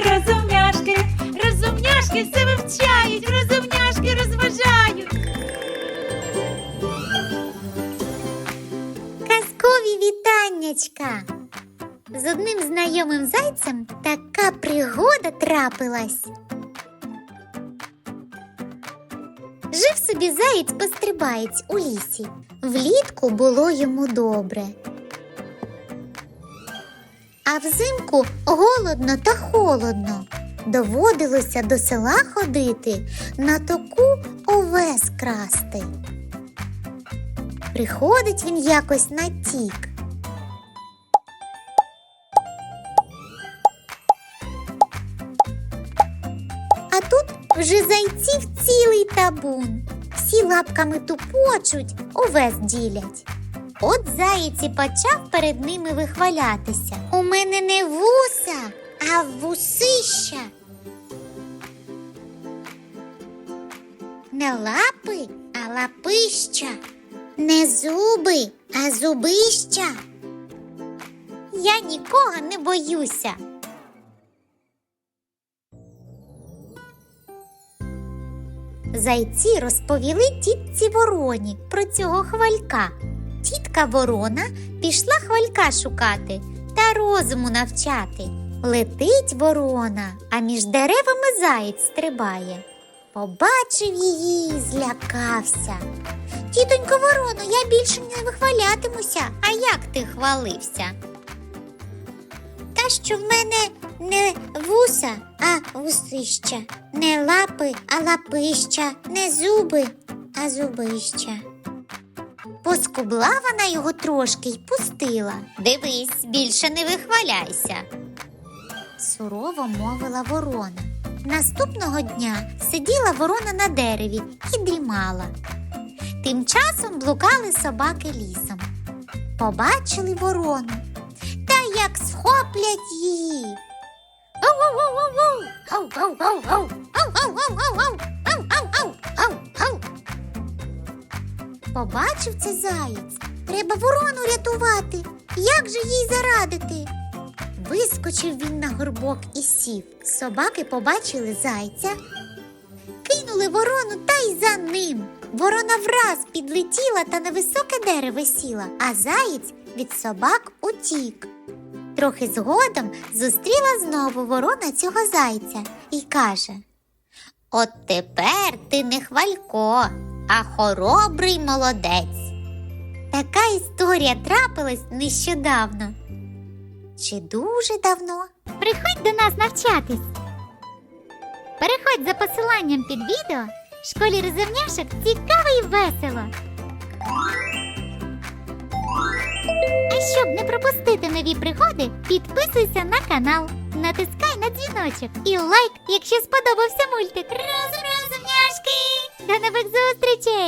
розумняшки, розумняшки все вивчають, розумняшки розважають. Казкові вітаннячка. З одним знайомим зайцем така пригода трапилась. Жив собі заєць пострибаєць у лісі. Влітку було йому добре. А взимку голодно та холодно. Доводилося до села ходити, на току овес красти. Приходить він якось на тік. А тут вже зайців цілий табун. Всі лапками тупочуть, овес ділять. От заєць почав перед ними вихвалятися. У мене не вуса, а вусища. Не лапи, а лапища. Не зуби, а зубища. Я нікого не боюся. Зайці розповіли тітці вороні про цього хвалька. Тітка ворона пішла хвалька шукати та розуму навчати. Летить ворона, а між деревами заєць стрибає. Побачив її, злякався. Тітонько вороно, я більше не вихвалятимуся. А як ти хвалився? Та що в мене не вуса, а вусища, не лапи, а лапища, не зуби, а зубища. Поскубла вона його трошки й пустила. Дивись, більше не вихваляйся. Сурово мовила ворона. Наступного дня сиділа ворона на дереві і дрімала. Тим часом блукали собаки лісом. Побачили ворону, та як схоплять її. Ау-ау-ау-ау-ау! Ау-ау-ау-ау! Ау-ау-ау-ау-ау! Побачив це заєць. Треба ворону рятувати. Як же їй зарадити? Вискочив він на горбок і сів. Собаки побачили зайця, кинули ворону та й за ним. Ворона враз підлетіла та на високе дерево сіла, а заєць від собак утік. Трохи згодом зустріла знову ворона цього зайця і каже: От тепер ти не хвалько, а хоробрий молодець. Така історія трапилась нещодавно. Чи дуже давно? Приходь до нас навчатись. Переходь за посиланням під відео. в Школі розумняшок цікаво і весело. А щоб не пропустити нові пригоди, підписуйся на канал, натискай на дзвіночок і лайк, якщо сподобався мультик. До нових зустрічей!